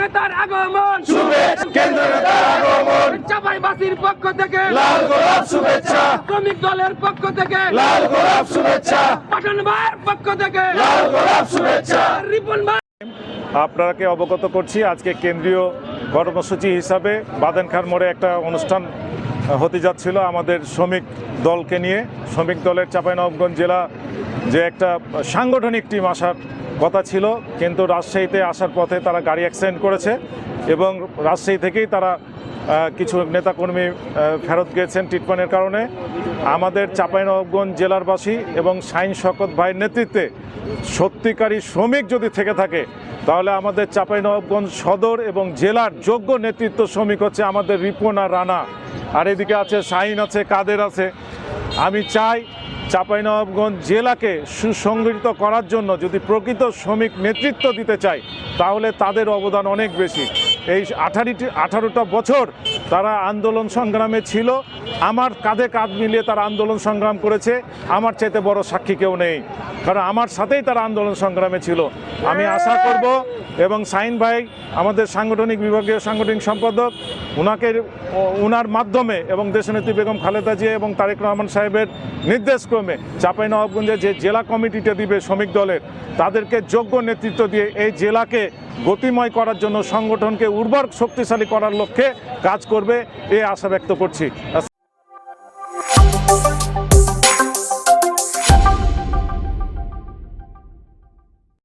নেতার আগমন। কেন্দ্র নেতার আগমন। চাপাইবাসীর পক্ষ থেকে। লাল গোলাপ শুভেচ্ছা। শ্রমিক দলের পক্ষ থেকে। লাল গোলাপ শুভেচ্ছা। ভাইয়ের পক্ষ থেকে। লাল গোলাপ শুভেচ্ছা। রিপন ভাই আপনাকে অবগত করছি, আজকে কেন্দ্রীয় কর্মসূচি হিসাবে বাদেন খান মোড়ে একটা অনুষ্ঠান হতে যাচ্ছিল আমাদের শ্রমিক দলকে নিয়ে। শ্রমিক দলের চাঁপাইনবাবগঞ্জ জেলা যে একটা সাংগঠনিক টিম আসার কথা ছিল, কিন্তু রাজশাহীতে আসার পথে তারা গাড়ি অ্যাক্সিডেন্ট করেছে এবং রাজশাহী থেকেই তারা কিছু নেতাকর্মী ফেরত গিয়েছেন ট্রিটমেন্টের কারণে। আমাদের চাঁপাইনবাবগঞ্জ জেলারবাসী এবং শাইন শকত ভাইয়ের নেতৃত্বে সত্যিকারী শ্রমিক যদি থেকে থাকে তাহলে আমাদের চাঁপাইনবাবগঞ্জ সদর এবং জেলার যোগ্য নেতৃত্ব শ্রমিক হচ্ছে আমাদের রিপন আর রানা। আর এদিকে আছে শাহিন আছে, কাদের আছে। আমি চাই চাঁপাইনবাবগঞ্জ জেলাকে সুসংগঠিত করার জন্য যদি প্রকৃত শ্রমিক নেতৃত্ব দিতে চাই তাহলে তাদের অবদান অনেক বেশি। এই আঠারোটি আঠারোটা বছর তারা আন্দোলন সংগ্রামে ছিল। আমার কাঁধে কাঁধ মিলিয়ে তারা আন্দোলন সংগ্রাম করেছে। আমার চাইতে বড় সাক্ষী কেউ নেই। কারণ আমার সাথেই তারা আন্দোলন সংগ্রামে ছিল। আমি আশা করব এবং সাইন ভাই, আমাদের সাংগঠনিক বিভাগীয় সাংগঠনিক সম্পাদক ওনাকে ওনার মাধ্যমে এবং দেশনেত্রী বেগম খালেদা জিয়া এবং তারেক রহমান সাহেবের নির্দেশক্রমে চাঁপাইনবাবগঞ্জে যে জেলা কমিটিটা দিবে শ্রমিক দলের, তাদেরকে যোগ্য নেতৃত্ব দিয়ে এই জেলাকে গতিময় করার জন্য সংগঠনকে উর্বর শক্তিশালী করার লক্ষ্যে কাজ করবে এ আশা ব্যক্ত করছি।